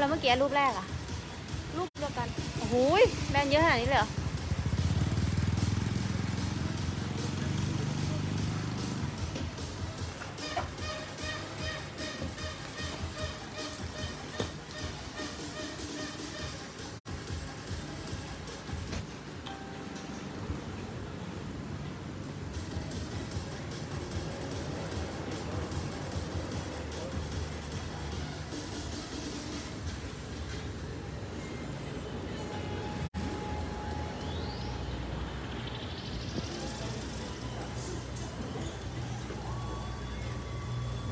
แล้วเมื่อกี้รูปแรกอะรูปเดียวกัน โอ้โหยแบรนด์เยอะขนาดนี้เลยเหรอ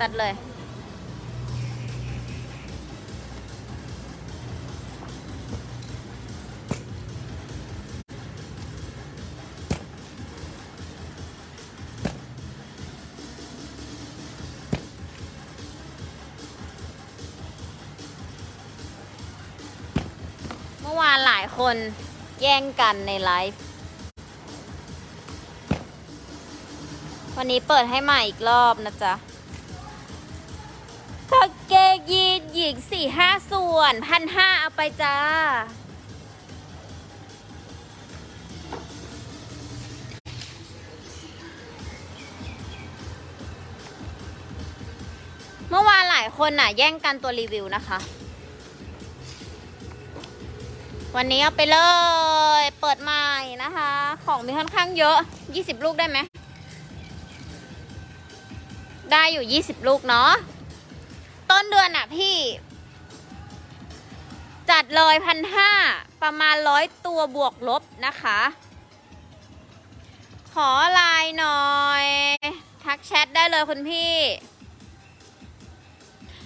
ตัดเลย เมื่อวานหลายคนแย่งกันในไลฟ์วันนี้เปิดให้ใหม่อีกรอบนะจ๊ะ ยีนหญิงสี่ห้าส่วนพันห้าเอาไปจ้า เมื่อวานหลายคนน่ะ แย่งกันตัวรีวิวนะคะ วันนี้เอาไปเลย เปิดใหม่นะคะ ของมีค่อนข้างเยอะ 20 ลูกได้ไหม ได้อยู่ 20 ลูกเนาะ ต้นเดือนอะพี่ จัดเลยพันห้าประมาณร้อยตัวบวกลบนะคะ ขอไลน์หน่อย ทักแชทได้เลยคุณพี่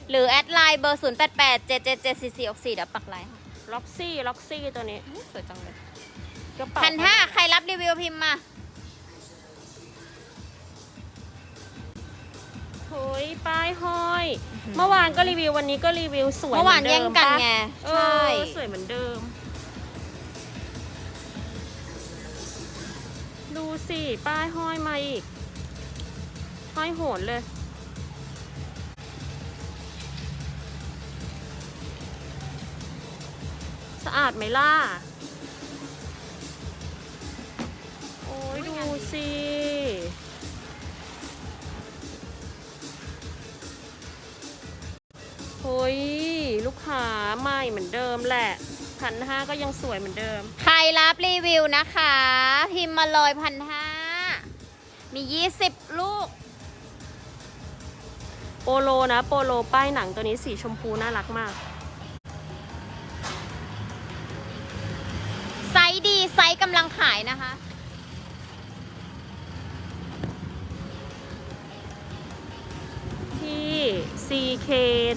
หรือแอดไลน์เบอร์ 0 8 8 7 7 7 4 4 6 4 เดี๋ยวปักไลน์ค่ะล็อกซี่ล็อกซี่ตัวนี้อุ๊ยสวยจังเลยกระเป๋าพันห้าใครรับรีวิวพิมพ์มา เฮ้ยป้ายห้อย เมื่อวานก็รีวิววันนี้ก็รีวิวสวยเมื่อวานหดิแย่งกันปะไงเอใช่อสวยเหมือนเดิม ดูสิป้ายห้อยมาอีก ห้อยโหนเลยสะอาดไหมล่ะ โอ้ยดูสิ ม่เหมือนเดิมแหละพันห้าก็ยังสวยเหมือนเดิม ใครรับรีวิวนะคะ พิมพ์มาเลยพันห้ามี20ลูก โปโลนะ โปโลป้ายหนังตัวนี้สีชมพูน่ารักมาก ไซส์ดีไซส์กำลังขายนะคะที่ CK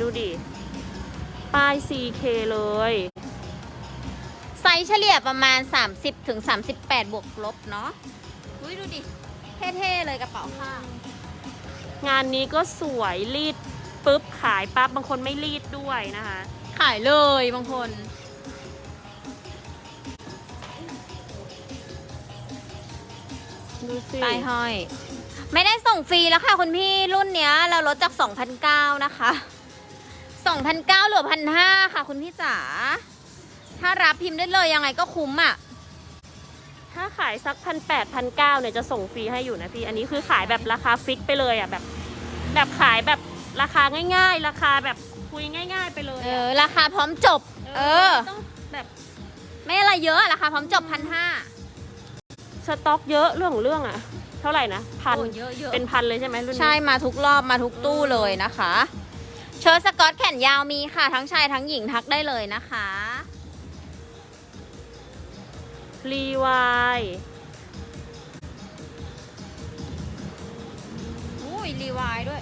ดูดิ ป้าย CK เลย ไซส์เฉลี่ยประมาณ 30ถึง38 บวกลบเนาะอุ้ยดูดิ เท่ๆเลยกระเป๋าข้างงานนี้ก็สวยรีดปุ๊บขายปั๊บบางคนไม่รีดด้วยนะคะ ขายเลยบางคน ดูสิป้ายห้อย ไม่ได้ส่งฟรีแล้วค่ะคุณพี่รุ่นเนี้ย เราลดจาก2,009นะคะ 2,009เหลือ1,500ค่ะ คุณพี่จ๋า ถ้ารับพิมพ์ได้เลยยังไงก็คุ้มอะ ถ้าขายสักพันแปดพันเก้าเนี่ยจะส่งฟรีให้อยู่นะพี่ อันนี้คือขายแบบราคาฟิกไปเลยอะแบบ แบบขายแบบราคาง่าย ๆ ราคาแบบคุยง่าย ๆ ไปเลยเออะอราคาพร้อมจบ เออ ไม่ต้องแบบไม่อะไรเยอะอะราคาพร้อมจบพันห้าสต็อกเยอะเรื่องของเรื่องอะเท่าไหร่นะพันเยอะเยอะเป็นพันเลยใช่ไหมรุ่นนี้ ใช่มาทุกรอบมาทุกตู้เลยนะคะ เชิ้ตสกอตแขนยาวมีค่ะ ทั้งชายทั้งหญิงทักได้เลยนะคะรีวายอุ้ยรีวายด้วย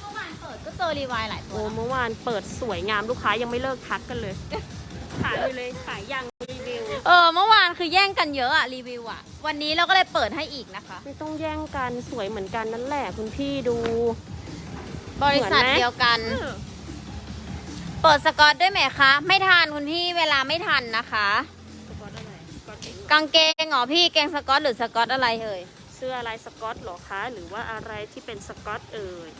เมื่อวานเปิดก็เจอรีวายหลายตัโอ้วนะเมื่อวานเปิดสวยงามลูกค้ายังไม่เลิกทักกันเลย ขายอยู่เลยขายยังรีวิว เออเมื่อวานคือแย่งกันเยอะอะรีวิวอะวันนี้เราก็เลยเปิดให้อีกนะคะ ไม่ต้องแย่งกันสวยเหมือนกันนั่นแหละคุณพี่ดู บริษัทเหมือนไหม เดียวกัน เปิดสกอตด้วยไหมคะ ไม่ทันคุณพี่เวลาไม่ทันนะคะ สกอตอะไรสกอตเองกางเกงเหรอพี่เกงสกอตหรือสกอตอะไรเอ่ยสสื้อลายสกอตเหรอคะ หรือว่าอะไรที่เป็นสกอตเอ่ย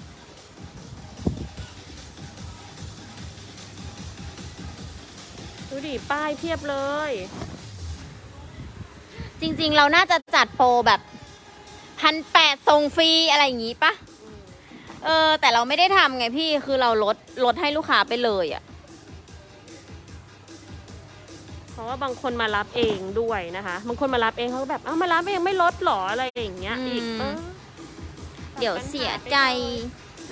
ดูดิป้ายเพียบเลย จริงๆ เราน่าจะจัดโปรแบบพันแปดส่งฟรีอะไรอย่างงี้ปะเออ แต่เราไม่ได้ทำไงพี่คือเราลดลดให้ลูกค้าไปเลยอะเพราะว่าบางคนมารับเองด้วยนะคะ บางคนมารับเองเขาก็แบบ เอ้ามารับเองไม่ลดเหรออะไรอย่างเงี้ยอีกเออเดี๋ยวเสียใจ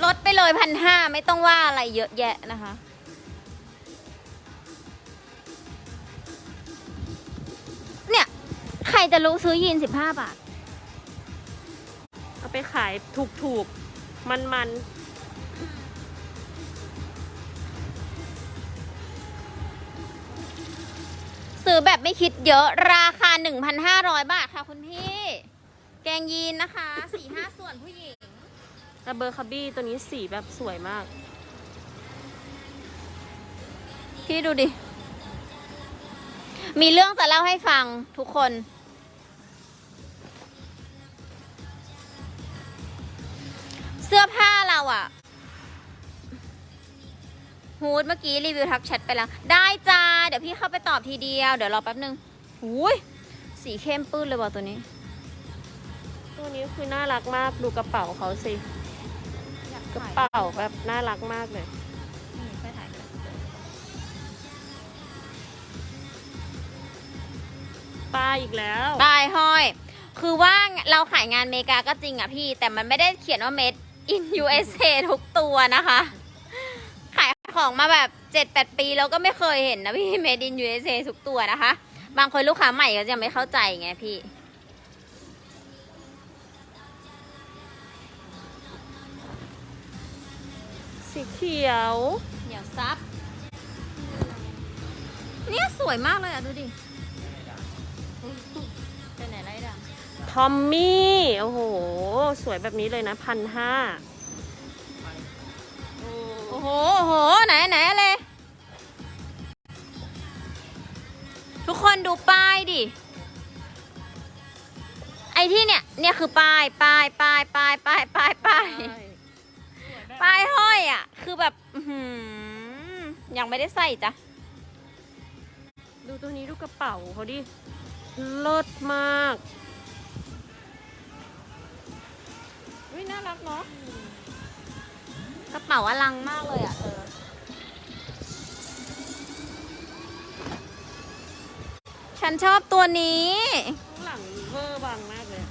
ลดไปเลยพันห้าไม่ต้องว่าอะไรเยอะแยะนะคะ ใครจะรู้ซื้อยีนสิบห้าบาท เอาไปขายถูกๆมันซื้อแบบไม่คิดเยอะราคา 1,500 บาทค่ะคุณพี่ แกงยีนนะคะสี่ห้าส่วนผู้หญิงๆแต่เบอร์คาบี้ตัวนี้สีแบบสวยมาก พี่ดูดิ มีเรื่องจะเล่าให้ฟังทุกคน สื้อผ้าเราอะฮูดเมื่อกี้รีวิวทักแชทไปแล้ว ได้จ้า เดี๋ยวพี่เข้าไปตอบทีเดียว เดี๋ยวรอแป๊บนึงอุ้ยสีเข้มปื้นเลยว่ะตัวนี้ ตัวนี้คือน่ารักมากดูกระเป๋าเขาสิกระเป๋าแบบน่ารักมากเลยป้ายอีกแล้วปลายห้อย คือว่าเราขายงานอเมริกาก็จริงอะพี่ แต่มันไม่ได้เขียนว่า made in USA ทุกตัวนะคะ ขายของมาแบบ 7-8 ปีแล้วก็ไม่เคยเห็นนะพี่ made in USA ทุกตัวนะคะ บางคนลูกค้าใหม่ก็จะไม่เข้าใจไงพี่สีเขียวเหนียวซับ เนี่ยสวยมากเลยอะดูดิ ทอมมี่ โอ้โห สวยแบบนี้เลยนะพันห้าโอ้โห โอ้โห ไหนไหนอะไร ทุกคนดูป้ายดิ ไอ้ที่เนี่ย เนี่ยคือป้าย ป้าย ป้าย ป้าย ป้าย ป้าย ป้าย ป้ายห้อยอะ คือแบบอื้อหือยังไม่ได้ใส่จ้ะ ดูตัวนี้ดูกระเป๋าเขาดิ เลิศมาก วิน่ารักเนาะกระเป๋าอลังมากเลยอะเธอฉันชอบตัวนี้ ข้างหลังเวอร์บังมากเลย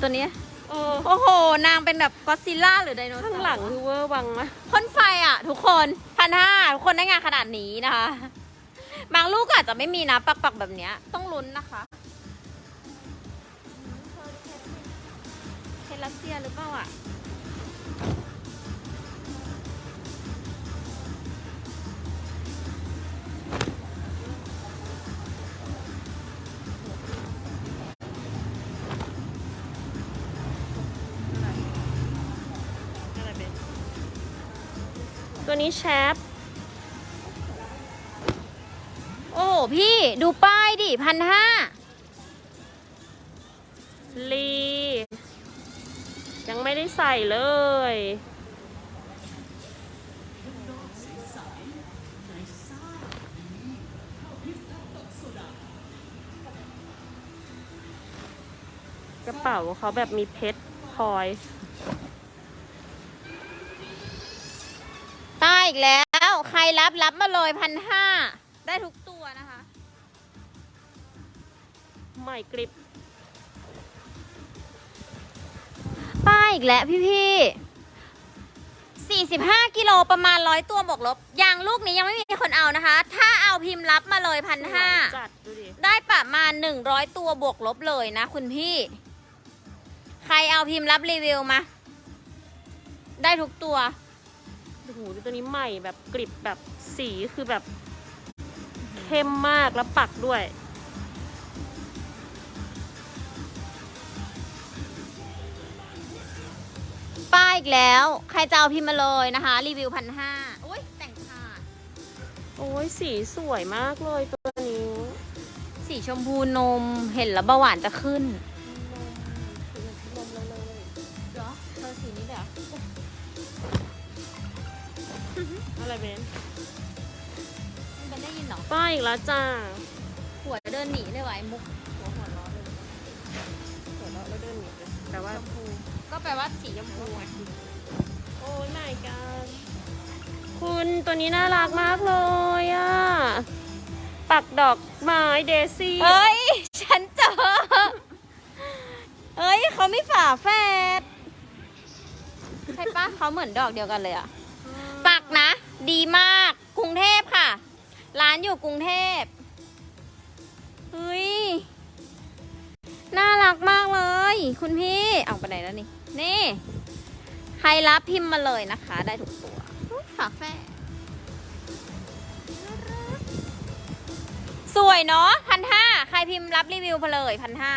ตัวนี้เออโอ้โห นางเป็นแบบก็อดซิลล่าหรือไดโนเสาร์ข้างหลังคือเวอร์บังมากพ่นไฟอะ ทุกคนพันห้าทุกคนได้งานขนาดนี้นะคะ บางลูกอาจจะไม่มีนะปักปักๆแบบเนี้ยต้องลุ้นนะคะ รัสเซียหรือเปล่าอะตัวนี้แชปโอ้พี่ดูป้ายดิพันห้า ไม่ได้ใส่เลย กระเป๋าเขาแบบมีเพชรพลอยป้ายอีกแล้ว ใครรับรับมาเลยพันห้าได้ทุกตัวนะคะ ใหม่กริบ อีกแล้วพี่พี่สี่สิบห้ากิโลประมาณร้อยตัวบวกลบยางลูกนี้ยังไม่มีคนเอานะคะ ถ้าเอาพิมพ์รับมาเลยพันห้าสวยจัดดูดิได้ประมาณหนึ่งร้อยตัวบวกลบเลยนะคุณพี่ ใครเอาพิมพ์รับรีวิวมา ได้ทุกตัวโอ้โหดูตัวนี้ใหม่แบบกริบแบบสีคือแบบเข้มมากแล้วปักด้วย อีกแล้ว ใครจะเอาพิมมาเลยนะคะ รีวิวพันห้าอ้ยแต่งขาดโอ้ยสีสวยมากเลยตัวนี้ สีชมพูนมเห็นแล้วเบาหวานจะขึ้นอนี้อะไรเบนนเป็นได้ยินหรอป้าอีกแล้วจ้า หัวเดินหนีเลยไหวะไอ้มุกหัวหัวร้อนเลย หัวล้อแล้วเดินหนีเลยแต่ว่าก็แปลว่าสีชมพูไงโอ้ยไม่กันคุณตัวนี้น่ารักมากเลยอะ ปักดอกไม้เดซี่เฮ้ย ฉันเจอเฮ้ยเขาไม่ฝาแฝดใช่ปะเขาเหมือนดอกเดียวกันเลยอะปักนะ ดีมากกรุงเทพค่ะ ร้านอยู่กรุงเทพเฮ้ย น่ารักมากเลย คุณพี่เอาไปไหนแล้วนี่ นี่ ใครรับพิมพ์มาเลยนะคะ ได้ทุกตัวอุ๊ยฝาแฝดน่ารักสวยเนาะพันห้าใครพิมพ์รับรีวิวมาเลยพันห้า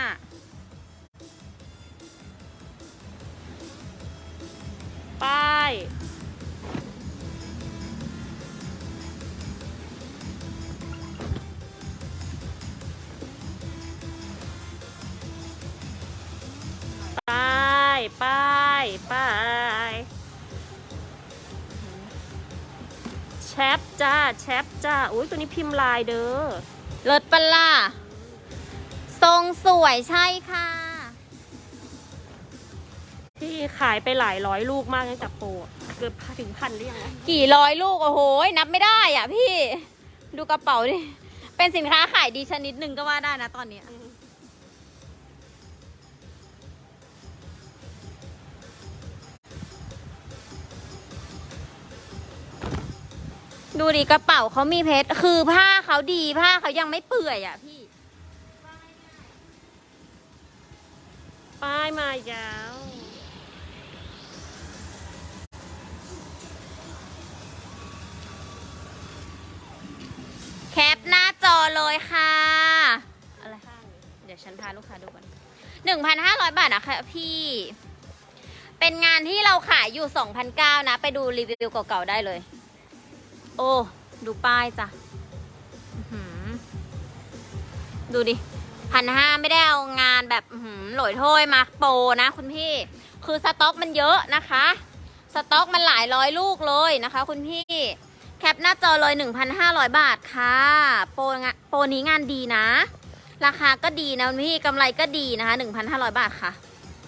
ป้ายายป้ายแชปจ้าแชปจ้าอุ้ยตัวนี้พิมพ์ลายเด้อเลิศปะล่ะทรงสวยใช่ค่ะ ที่ขายไปหลายร้อยลูกมากตั้งแต่โปรอะเกือบถึงพันหรือยังวะกี่ร้อยลูก โอ้โห นับไม่ได้อะพี่ ดูกระเป๋าดิ เป็นสินค้าขายดีชนิดหนึ่งก็ว่าได้นะตอนเนี้ย ดูดิกระเป๋าเขามีเพชร คือผ้าเขาดีผ้าเขายังไม่เปื่อยอะพี่ ป้ายมายาวแคปหน้าจอเลยค่ะ อะไรเดี๋ยวฉันพาลูกค้าดูก่อนหนึ่งพันห้าร้อยบาทนะคะพี่ เป็นงานที่เราขายอยู่สองพันเก้านะ ไปดูรีวิวเก่าๆได้เลย โอ้ ดูป้ายจ้ะดูดิพันห้าไม่ได้เอางานแบบหลอยโถ้วยมาโปนะคุณพี่ คือสต็อกมันเยอะนะคะ สต็อกมันหลายร้อยลูกเลยนะคะ คุณพี่แคปหน้าจอเลย 1,500 บาทค่ะ โปรงโปรนี้งานดีนะ ราคาก็ดีนะคุณพี่กำไรก็ดีนะคะ 1,500 บาทค่ะ